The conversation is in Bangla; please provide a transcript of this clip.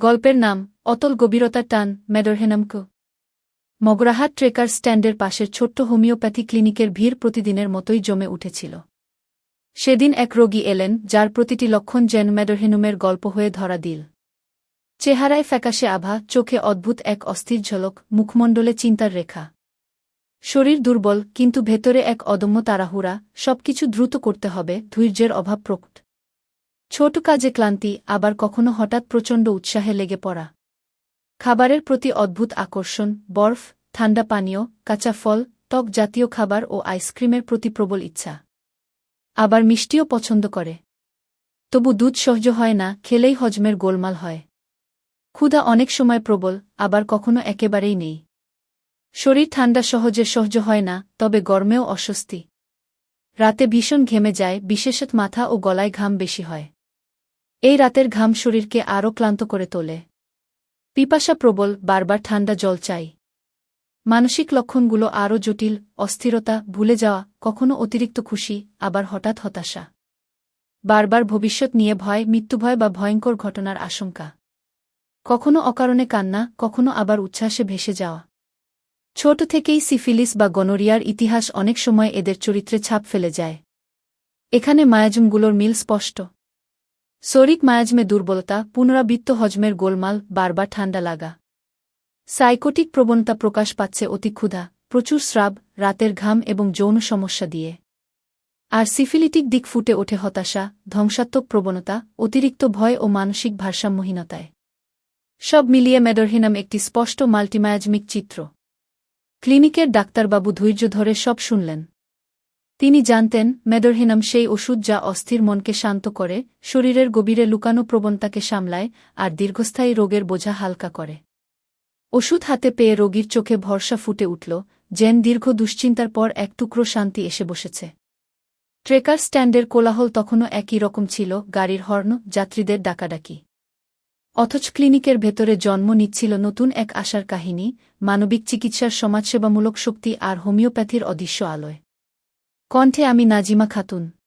গল্পের নাম, অতল গভীরতার টান ম্যাডরহেনামক মগরাহাট ট্রেকার স্ট্যান্ডের পাশের ছোট্ট হোমিওপ্যাথি ক্লিনিকের ভিড় প্রতিদিনের মতোই জমে উঠেছিল। সেদিন এক রোগী এলেন, যার প্রতিটি লক্ষণ জেন ম্যাডরহেনুমের গল্প হয়ে ধরা দিল। চেহারায় ফ্যাকাশে আভা, চোখে অদ্ভুত এক অস্থির ঝলক, মুখমণ্ডলে চিন্তার রেখা। শরীর দুর্বল, কিন্তু ভেতরে এক অদম্য তাড়াহুড়া, সবকিছু দ্রুত করতে হবে, ধৈর্যের অভাব প্রকট। ছোট কাজে ক্লান্তি, আবার কখনো হঠাৎ প্রচণ্ড উৎসাহে লেগে পড়া। খাবারের প্রতি অদ্ভুত আকর্ষণ, বরফ, ঠান্ডা পানীয়, কাঁচা ফল, টক জাতীয় খাবার ও আইসক্রিমের প্রতি প্রবল ইচ্ছা। আবার মিষ্টিও পছন্দ করে। তবু দুধ সহ্য হয় না, খেলেই হজমের গোলমাল হয়। ক্ষুধা অনেক সময় প্রবল, আবার কখনো একেবারেই নেই। শরীর ঠান্ডা সহজে সহ্য হয় না, তবে গরমেও অস্বস্তি। রাতে ভীষণ ঘেমে যায়, বিশেষত মাথা ও গলায় ঘাম বেশি হয়। এই রাতের ঘাম শরীরকে আরও ক্লান্ত করে তোলে। পিপাসা প্রবল, বারবার ঠান্ডা জল চাই। মানসিক লক্ষণগুলো আরও জটিল, অস্থিরতা, ভুলে যাওয়া, কখনো অতিরিক্ত খুশি, আবার হঠাৎ হতাশা। বারবার ভবিষ্যৎ নিয়ে ভয়, মৃত্যুভয় বা ভয়ঙ্কর ঘটনার আশঙ্কা। কখনো অকারণে কান্না, কখনো আবার উচ্ছ্বাসে ভেসে যাওয়া। ছোট থেকেই সিফিলিস বা গনোরিয়ার ইতিহাস অনেক সময় এদের চরিত্রে ছাপ ফেলে যায়। এখানে মায়াজমগুলোর মিল স্পষ্ট। শরিক মায়াজমে দুর্বলতা, পুনরাবৃত্ত হজমের গোলমাল, বারবার ঠান্ডা লাগা। সাইকোটিক প্রবণতা প্রকাশ পাচ্ছে অতি ক্ষুধা, প্রচুর স্রাব, রাতের ঘাম এবং যৌন সমস্যা দিয়ে। আর সিফিলিটিক দিক ফুটে ওঠে হতাশা, ধ্বংসাত্মক প্রবণতা, অতিরিক্ত ভয় ও মানসিক ভারসাম্যহীনতায়। সব মিলিয়ে মেডরহিনাম একটি স্পষ্ট মাল্টিমায়াজমিক চিত্র। ক্লিনিকের ডাক্তারবাবু ধৈর্য ধরে সব শুনলেন। তিনি জানতেন মেডরহিনাম সেই ওষুধ যা অস্থির মনকে শান্ত করে, শরীরের গভীরে লুকানো প্রবণতাকে সামলায় আর দীর্ঘস্থায়ী রোগের বোঝা হালকা করে। ওষুধ হাতে পেয়ে রোগীর চোখে ভরসা ফুটে উঠল জেন দীর্ঘ দুশ্চিন্তার পর এক টুকরো শান্তি এসে বসেছে। ট্রেকার স্ট্যান্ডের কোলাহল তখনও একই রকম ছিল, গাড়ির হর্ন, যাত্রীদের ডাকাডাকি। অথচ ক্লিনিকের ভেতরে জন্ম নিচ্ছিল নতুন এক আশার কাহিনী, মানবিক চিকিৎসার সমাজসেবামূলক শক্তি আর হোমিওপ্যাথির অদৃশ্য আলোয়। কণ্ঠে আমি নাজিমা খাতুন।